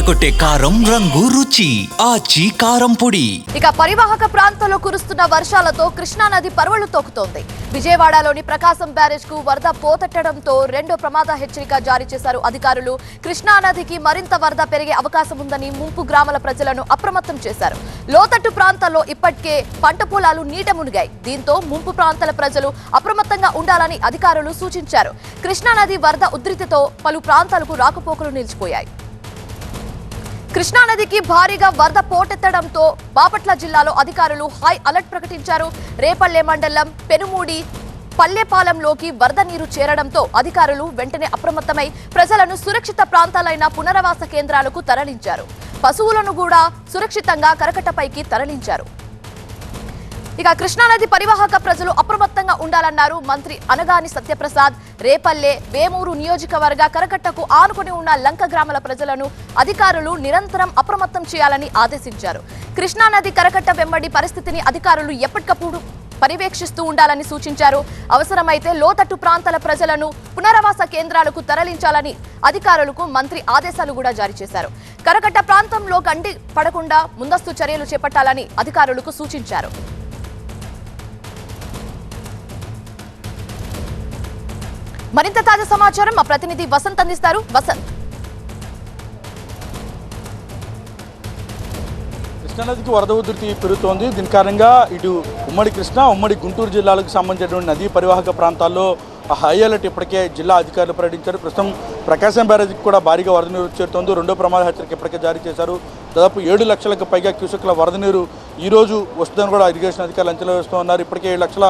అదరకొట్టే కారం రంగు రుచి ఆచి కారం పొడి. ఇక పరివాహక ప్రాంతంలో కురుస్తున్న వర్షాలతో కృష్ణానది పరువలు తోకుతోంది. విజయవాడలోని ప్రకాశం బ్యారేజ్కు వరద పోతట్టడంతో రెండో ప్రమాద హెచ్చరిక జారీ చేశారు అధికారులు. కృష్ణానదికి మరింత వరద పెరిగే అవకాశం ఉందని ముంపు గ్రామాల ప్రజలను అప్రమత్తం చేశారు. లోతట్టు ప్రాంతాల్లో ఇప్పటికే పంట పొలాలు నీట మునిగాయి. దీంతో ముంపు ప్రాంతాల ప్రజలు అప్రమత్తంగా ఉండాలని అధికారులు సూచించారు. కృష్ణానది వరద ఉధృతితో పలు ప్రాంతాలకు రాకపోకలు నిలిచిపోయాయి. కృష్ణానదికి భారీగా వరద పోటెత్తడంతో బాపట్ల జిల్లాలో అధికారులు హై అలర్ట్ ప్రకటించారు. రేపల్లె మండలం పెనుమూడి పల్లెపాలెంలోకి వరద నీరు చేరడంతో అధికారులు వెంటనే అప్రమత్తమై ప్రజలను సురక్షిత ప్రాంతాలైన పునరావాస కేంద్రాలకు తరలించారు. పశువులను కూడా సురక్షితంగా కరకట్టపైకి తరలించారు. ఇక కృష్ణానది పరివాహక ప్రజలు అప్రమత్తంగా ఉండాలన్నారు మంత్రి అనగాని సత్యప్రసాద్. రేపల్లె వేమూరు నియోజకవర్గ కరకట్టకు ఆనుకుని ఉన్న లంక గ్రామాల ప్రజలను అధికారులు నిరంతరం అప్రమత్తం చేయాలని ఆదేశించారు. కృష్ణానది కరకట్ట వెంబడి పరిస్థితిని అధికారులు ఎప్పటికప్పుడు పర్యవేక్షిస్తూ ఉండాలని సూచించారు. అవసరమైతే లోతట్టు ప్రాంతాల ప్రజలను పునరావాస కేంద్రాలకు తరలించాలని అధికారులకు మంత్రి ఆదేశాలు కూడా జారీ చేశారు. కరకట్ట ప్రాంతంలో గండి పడకుండా ముందస్తు చర్యలు చేపట్టాలని అధికారులకు సూచించారు. మరింత తాజా సమాచారం మా ప్రతినిధి వసంత్ అందిస్తారు. వసంత్. కృష్ణానదికి వరద ఉధృతి పెరుగుతోంది. దీని కారణంగా ఇటు ఉమ్మడి కృష్ణ ఉమ్మడి గుంటూరు జిల్లాలకు సంబంధించినటువంటి నదీ పరివాహక ప్రాంతాల్లో హై అలర్ట్ ఇప్పటికే జిల్లా అధికారులు ప్రకటించారు. ప్రస్తుతం ప్రకాశం బ్యారేజీకి కూడా భారీగా వరద నీరు చేరుతోంది. రెండో ప్రమాద హెచ్చరిక ఇప్పటికే జారీ చేశారు. దాదాపు ఏడు లక్షలకు పైగా క్యూసెక్ల వరద నీరు ఈరోజు వస్తుందని కూడా ఇరిగేషన్ అధికారులు అంచనా వేస్తూ ఉన్నారు. ఇప్పటికే ఏడు లక్షల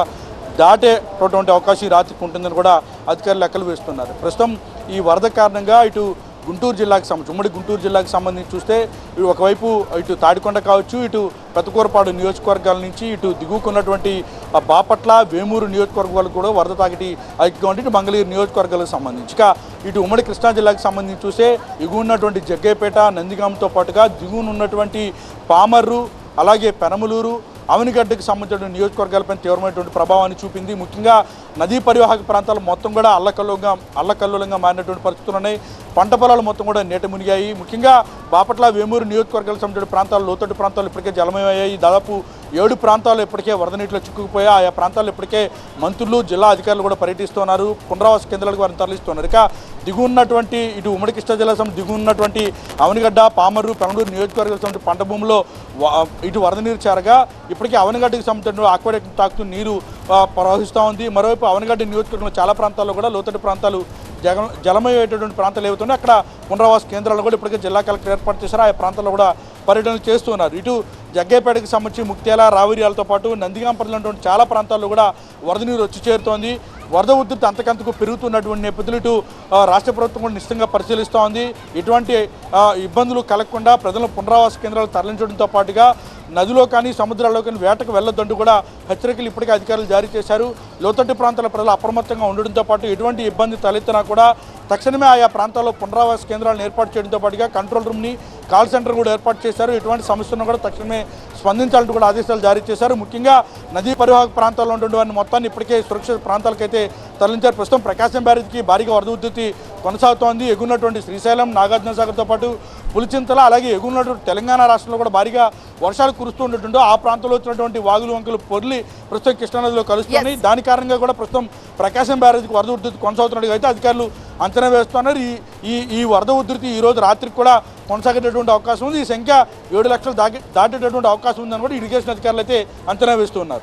దాటేటటువంటి అవకాశం రాత్రికి ఉంటుందని కూడా అధికారులు లెక్కలు వేస్తున్నారు. ప్రస్తుతం ఈ వరద కారణంగా ఇటు గుంటూరు జిల్లాకు సంబంధించి ఉమ్మడి గుంటూరు జిల్లాకు సంబంధించి చూస్తే ఇటు ఒకవైపు ఇటు తాడికొండ కావచ్చు ఇటు పెతకూరపాడు నియోజకవర్గాల నుంచి ఇటు దిగుకున్నటువంటి ఆ బాపట్ల వేమూరు నియోజకవర్గాలకు కూడా వరద తాకిటి అధికంగా ఉంటే ఇటు మంగళగిరి నియోజకవర్గాలకు సంబంధించి. ఇక ఇటు ఉమ్మడి కృష్ణా జిల్లాకు సంబంధించి చూస్తే ఎగువన్నటువంటి జగ్గేపేట నందిగాంతో పాటుగా దిగునున్నటువంటి పామర్రు అలాగే పెనమలూరు అవనిగడ్డకు సంబంధించిన నియోజకవర్గాలపై తీవ్రమైనటువంటి ప్రభావాన్ని చూపింది. ముఖ్యంగా నదీ పరివాహక ప్రాంతాలు మొత్తం కూడా అల్లకల్లోగా అల్లకల్లోలంగా మారినటువంటి పరిస్థితులు ఉన్నాయి. పంట పొలాలు మొత్తం కూడా నీట మునిగాయి. ముఖ్యంగా బాపట్ల వేమూరు నియోజకవర్గాలకు సంబంధించిన ప్రాంతాలు లోతట్టు ప్రాంతాలు ఇప్పటికే జలమయ్యాయి దాదాపు ఏడు ప్రాంతాలు ఇప్పటికే వరద నీటిలో చిక్కుకుపోయా ఆయా ప్రాంతాలు ఇప్పటికే మంత్రులు జిల్లా అధికారులు కూడా పర్యటిస్తున్నారు. పునరావాస కేంద్రాలకు వారిని తరలిస్తున్నారు. ఇక దిగున్నటువంటి ఇటు ఉమ్మడి కృష్ణా జిల్లా దిగు దిగున్నటువంటి అవనిగడ్డ పామర్రు పెనూరు నియోజకవర్గాలకు పంట భూమిలో ఇటు వరద నీరు చేరగా ఇప్పటికే అవనిగడ్డకి సంబంధించిన ఆక్వాడెక్ తాకుతూ నీరు ప్రవహిస్తూ ఉంది. మరోవైపు అవనిగడ్డ నియోజకవర్గంలో చాలా ప్రాంతాల్లో కూడా లోతట్టు ప్రాంతాలు జగ జలమయ్యేటటువంటి ప్రాంతాలు ఏవైతున్నాయి అక్కడ పునరావాస కేంద్రాలు కూడా ఇప్పటికే జిల్లా కలెక్టర్ ఏర్పాటు చేశారు. ఆ ప్రాంతాల్లో కూడా పర్యటనలు చేస్తున్నారు. ఇటు జగ్గేపేటకు సంబంధించి ముక్త్యాల రావిరియాలతో పాటు నందిగాం పరిధిలోటువంటి చాలా ప్రాంతాల్లో కూడా వరద నీరు వచ్చి చేరుతోంది. వరద ఉధృతి అంతకంతకు పెరుగుతున్నటువంటి నేపథ్యంలో ఇటు రాష్ట్ర ప్రభుత్వం కూడా నిశ్చితంగా పరిశీలిస్తూ ఉంది. ఇటువంటి ఇబ్బందులు కలగకుండా ప్రజలను పునరావాస కేంద్రాలు తరలించడంతో పాటుగా నదిలో కానీ సముద్రాల్లో కానీ వేటకు వెళ్ళొద్దంటూ కూడా హెచ్చరికలు ఇప్పటికే అధికారులు జారీ చేశారు. లోతట్టు ప్రాంతాల ప్రజలు అప్రమత్తంగా ఉండడంతో పాటు ఎటువంటి ఇబ్బంది తలెత్తినా కూడా తక్షణమే ఆయా ప్రాంతాల్లో పునరావాస కేంద్రాలను ఏర్పాటు చేయడంతో పాటుగా కంట్రోల్ రూమ్ని కాల్ సెంటర్ కూడా ఏర్పాటు చేశారు. ఇటువంటి సమస్యలను కూడా తక్షణమే స్పందించాలంటూ కూడా ఆదేశాలు జారీ చేశారు. ముఖ్యంగా నదీ పరివాహక ప్రాంతాల్లో ఉన్నటువంటి వారిని మొత్తాన్ని ఇప్పటికే సురక్షిత ప్రాంతాలకైతే తరలించారు. ప్రస్తుతం ప్రకాశం బ్యారేజ్కి భారీగా వరద ఉధృతి కొనసాగుతోంది. ఎగున్నటువంటి శ్రీశైలం నాగార్జున సాగర్తో పాటు పులిచింతల అలాగే ఎగున్నటువంటి తెలంగాణ రాష్ట్రంలో కూడా భారీగా వర్షాలు కురుస్తూ ఉండటంతో ఆ ప్రాంతంలో వచ్చినటువంటి వాగులు వంకలు పొర్లి ప్రస్తుతం కృష్ణానదిలో కలుస్తున్నాయి. దాని కారణంగా కూడా ప్రస్తుతం ప్రకాశం బ్యారేజ్కి వరద ఉధృతి కొనసాగుతున్నట్టుగా అయితే అధికారులు అంచనా వేస్తున్నారు. ఈ ఈ ఈ వరద ఉధృతి ఈరోజు రాత్రికి కూడా కొనసాగేటటువంటి అవకాశం ఉంది. ఈ సంఖ్య ఏడు లక్షలు దాటి దాటేటటువంటి అవకాశం ఉందని కూడా ఇరిగేషన్ అధికారులు అయితే అంచనా వేస్తున్నారు